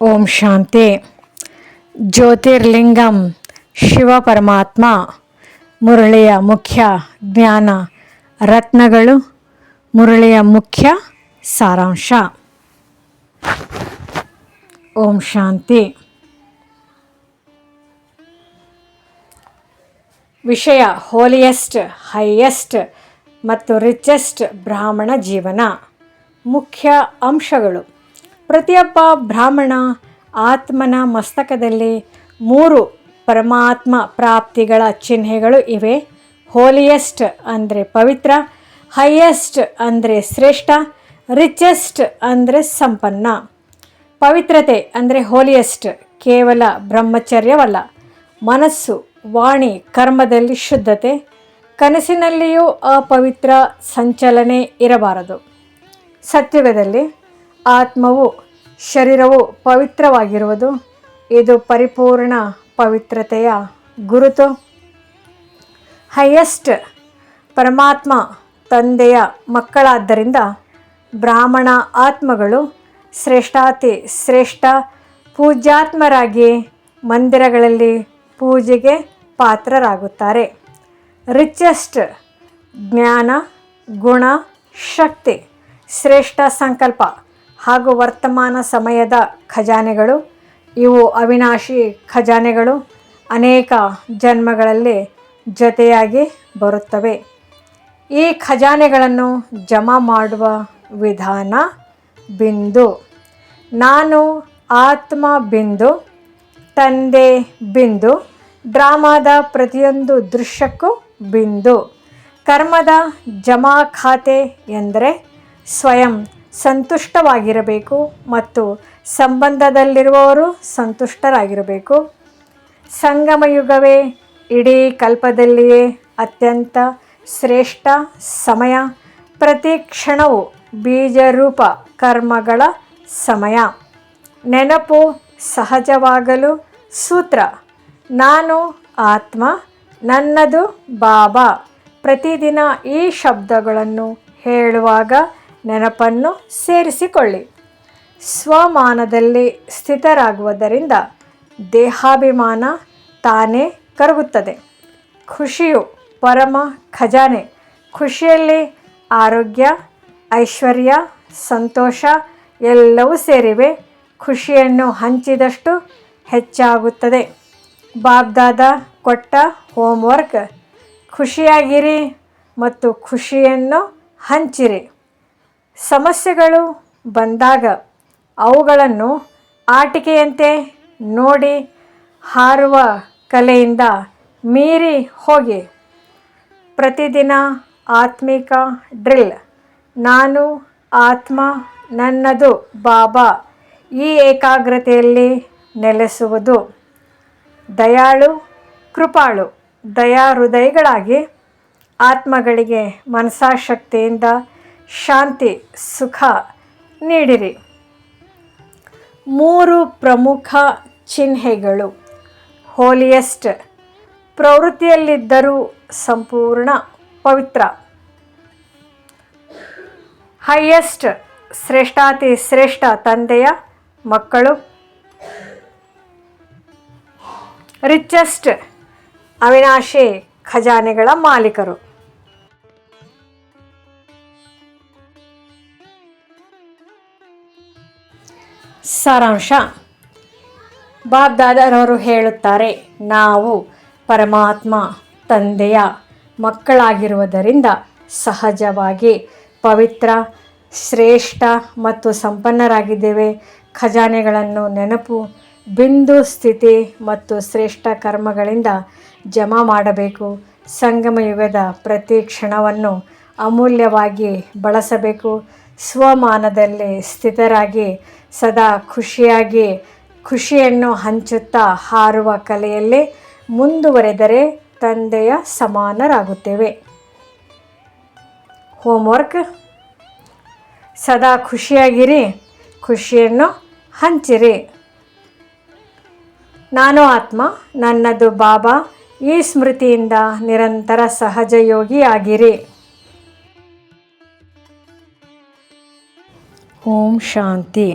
ಓಂ ಶಾಂತಿ. ಜ್ಯೋತಿರ್ಲಿಂಗಂ ಶಿವ ಪರಮಾತ್ಮ, ಮುರಳಿಯ ಮುಖ್ಯ ಜ್ಞಾನ ರತ್ನಗಳು, ಮುರಳಿಯ ಮುಖ್ಯ ಸಾರಾಂಶ. ಓಂ ಶಾಂತಿ. ವಿಷಯ ಹೋಲಿಯೆಸ್ಟ್, ಹೈಯೆಸ್ಟ್ ಮತ್ತು ರಿಚೆಸ್ಟ್ ಬ್ರಾಹ್ಮಣ ಜೀವನ ಮುಖ್ಯ ಅಂಶಗಳು. ಪ್ರತಿಯೊಬ್ಬ ಬ್ರಾಹ್ಮಣ ಆತ್ಮನ ಮಸ್ತಕದಲ್ಲಿ ಮೂರು ಪರಮಾತ್ಮ ಪ್ರಾಪ್ತಿಗಳ ಚಿಹ್ನೆಗಳು ಇವೆ. ಹೋಲಿಯೆಸ್ಟ್ ಅಂದರೆ ಪವಿತ್ರ ಹೈಯೆಸ್ಟ್ ಅಂದರೆ ಶ್ರೇಷ್ಠ ರಿಚೆಸ್ಟ್ ಅಂದರೆ ಸಂಪನ್ನ. ಪವಿತ್ರತೆ ಅಂದರೆ ಹೋಲಿಯೆಸ್ಟ್ ಕೇವಲ ಬ್ರಹ್ಮಚರ್ಯವಲ್ಲ. ಮನಸ್ಸು, ವಾಣಿ, ಕರ್ಮದಲ್ಲಿ ಶುದ್ಧತೆ. ಕನಸಿನಲ್ಲಿಯೂ ಅಪವಿತ್ರ ಸಂಚಲನೆ ಇರಬಾರದು. ಸತ್ಯುಗದಲ್ಲಿ ಆತ್ಮವು ಶರೀರವು ಪವಿತ್ರವಾಗಿರುವುದು. ಇದು ಪರಿಪೂರ್ಣ ಪವಿತ್ರತೆಯ ಗುರುತು. ಹೈಯೆಸ್ಟ್ ಪರಮಾತ್ಮ ತಂದೆಯ ಮಕ್ಕಳಾದ್ದರಿಂದ ಬ್ರಾಹ್ಮಣ ಆತ್ಮಗಳು ಶ್ರೇಷ್ಠಾತಿ ಶ್ರೇಷ್ಠ ಪೂಜ್ಯಾತ್ಮರಾಗಿ ಮಂದಿರಗಳಲ್ಲಿ ಪೂಜೆಗೆ ಪಾತ್ರರಾಗುತ್ತಾರೆ. ರಿಚೆಸ್ಟ್ ಜ್ಞಾನ, ಗುಣ, ಶಕ್ತಿ, ಶ್ರೇಷ್ಠ ಸಂಕಲ್ಪ. ಹಾಗೂ ವರ್ತಮಾನ ಸಮಯದ ಖಜಾನೆಗಳು, ಇವು ಅವಿನಾಶಿ ಖಜಾನೆಗಳು, ಅನೇಕ ಜನ್ಮಗಳಲ್ಲಿ ಜೊತೆಯಾಗಿ ಬರುತ್ತವೆ. ಈ ಖಜಾನೆಗಳನ್ನು ಜಮಾ ಮಾಡುವ ವಿಧಾನ ಬಿಂದು. ನಾನು ಆತ್ಮ ಬಿಂದು, ತಂದೆ ಬಿಂದು, ಡ್ರಾಮಾದ ಪ್ರತಿಯೊಂದು ದೃಶ್ಯಕ್ಕೂ ಬಿಂದು. ಕರ್ಮದ ಜಮಾ ಖಾತೆ ಎಂದರೆ ಸ್ವಯಂ ಸಂತುಷ್ಟವಾಗಿರಬೇಕು ಮತ್ತು ಸಂಬಂಧದಲ್ಲಿರುವವರು ಸಂತುಷ್ಟರಾಗಿರಬೇಕು. ಸಂಗಮಯುಗವೇ, ಇಡೀ ಕಲ್ಪದಲ್ಲಿಯೇ ಅತ್ಯಂತ ಶ್ರೇಷ್ಠ ಸಮಯ. ಪ್ರತಿ ಕ್ಷಣವು ಬೀಜರೂಪ ಕರ್ಮಗಳ ಸಮಯ. ನೆನಪು ಸಹಜವಾಗಲು ಸೂತ್ರ. ನಾನು ಆತ್ಮ, ನನ್ನದು ಬಾಬಾ. ಪ್ರತಿದಿನ ಈ ಶಬ್ದಗಳನ್ನು ಹೇಳುವಾಗ ನೆನಪನ್ನು ಸೇರಿಸಿಕೊಳ್ಳಿ. ಸ್ವಮಾನದಲ್ಲಿ ಸ್ಥಿತರಾಗುವುದರಿಂದ ದೇಹಾಭಿಮಾನ ತಾನೇ ಕರಗುತ್ತದೆ. ಖುಷಿಯು ಪರಮ ಖಜಾನೆ. ಖುಷಿಯಲ್ಲಿ ಆರೋಗ್ಯ, ಐಶ್ವರ್ಯ, ಸಂತೋಷ ಎಲ್ಲವೂ ಸೇರಿವೆ. ಖುಷಿಯನ್ನು ಹಂಚಿದಷ್ಟು ಹೆಚ್ಚಾಗುತ್ತದೆ. ಬಾಬ್ದಾದ ಕೊಟ್ಟ ಹೋಮ್ವರ್ಕ್. ಖುಷಿಯಾಗಿರಿ ಮತ್ತು ಖುಷಿಯನ್ನು ಹಂಚಿರಿ. ಸಮಸ್ಯೆಗಳು ಬಂದಾಗ ಅವುಗಳನ್ನು ಆಟಿಕೆಯಂತೆ ನೋಡಿ ಹಾರುವ ಕಲೆಯಿಂದ ಮೀರಿ ಹೋಗಿ. ಪ್ರತಿದಿನ ಆತ್ಮಿಕ ಡ್ರಿಲ್. ನಾನು ಆತ್ಮ ನನ್ನದು ಬಾಬಾ. ಈ ಏಕಾಗ್ರತೆಯಲ್ಲಿ ನೆಲೆಸುವುದು. ದಯಾಳು, ಕೃಪಾಳು ದಯಾ ಹೃದಯಗಳಾಗಿ ಆತ್ಮಗಳಿಗೆ ಮನಸಾಶಕ್ತಿಯಿಂದ ಶಾಂತಿ, ಸುಖ ನೀಡಿರಿ. ಮೂರು ಪ್ರಮುಖ ಚಿಹ್ನೆಗಳು. ಹೋಲಿಯೆಸ್ಟ್ ಪ್ರವೃತ್ತಿಯಲ್ಲಿದ್ದರೂ ಸಂಪೂರ್ಣ ಪವಿತ್ರ. ಹೈಯೆಸ್ಟ್ ಶ್ರೇಷ್ಠಾತಿ ಶ್ರೇಷ್ಠ ತಂದೆಯ ಮಕ್ಕಳು. ರಿಚೆಸ್ಟ್ ಅವಿನಾಶಿ ಖಜಾನೆಗಳ ಮಾಲೀಕರು. ಸಾರಾಂಶ. ಬಾಬ್ದಾದರವರು ಹೇಳುತ್ತಾರೆ, ನಾವು ಪರಮಾತ್ಮ ತಂದೆಯ ಮಕ್ಕಳಾಗಿರುವುದರಿಂದ ಸಹಜವಾಗಿ ಪವಿತ್ರ, ಶ್ರೇಷ್ಠ ಮತ್ತು ಸಂಪನ್ನರಾಗಿದ್ದೇವೆ. ಖಜಾನೆಗಳನ್ನು ನೆನಪು, ಬಿಂದು ಸ್ಥಿತಿ ಮತ್ತು ಶ್ರೇಷ್ಠ ಕರ್ಮಗಳಿಂದ ಜಮಾ ಮಾಡಬೇಕು. ಸಂಗಮ ಯುಗದ ಪ್ರತಿ ಕ್ಷಣವನ್ನು ಅಮೂಲ್ಯವಾಗಿ ಬಳಸಬೇಕು. ಸ್ವಮಾನದಲ್ಲಿ ಸ್ಥಿತರಾಗಿ, ಸದಾ ಖುಷಿಯಾಗಿ ಖುಷಿಯನ್ನು ಹಂಚುತ್ತಾ ಹಾರುವ ಕಲೆಯಲ್ಲಿ ಮುಂದುವರೆದರೆ ತಂದೆಯ ಸಮಾನರಾಗುತ್ತೇವೆ. ಹೋಮ್ವರ್ಕ್ ಸದಾ ಖುಷಿಯಾಗಿರಿ, ಖುಷಿಯನ್ನು ಹಂಚಿರಿ. ನಾನು ಆತ್ಮ, ನನ್ನದು ಬಾಬಾ, ಈ ಸ್ಮೃತಿಯಿಂದ ನಿರಂತರ ಸಹಜಯೋಗಿಯಾಗಿರಿ. ಓಂ ಶಾಂತಿ